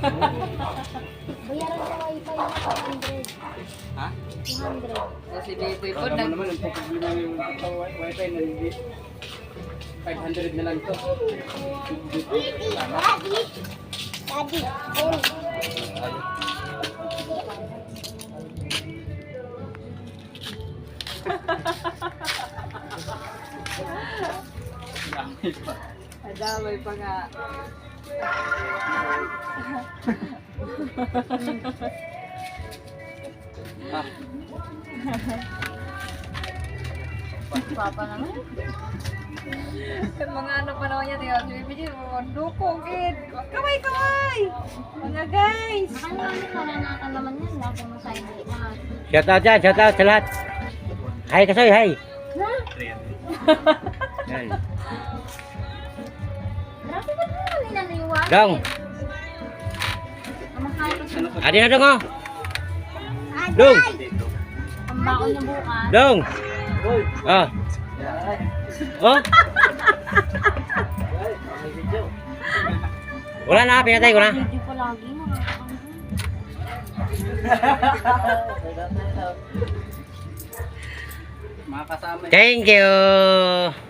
Bayaran sa wifi na 200. Ha? 200. Kasi dito po, Kala mo naman, ang problema yung wifi na hindi. 500 na lang to. Daddy! Daddy! Ayun. Dami pa. Adamay pa nga. Ah, Papa naman. Mga ano pa naman yan, yung bibigyan mo, dukong, kid. Kamay, kamay! Mga guys! Nakalaman wala na ka naman yan. Lagi mo sa hindi na. Shout out dyan, shout out sa lahat. Hi kasoy, hi. Ha? Yan. Grabe ba naman nila naiwan? Dong, ko sa adi na dong oh. Dong, bukas. dong. Ah. Oh. Wala na, pinatay ko na. Thank you.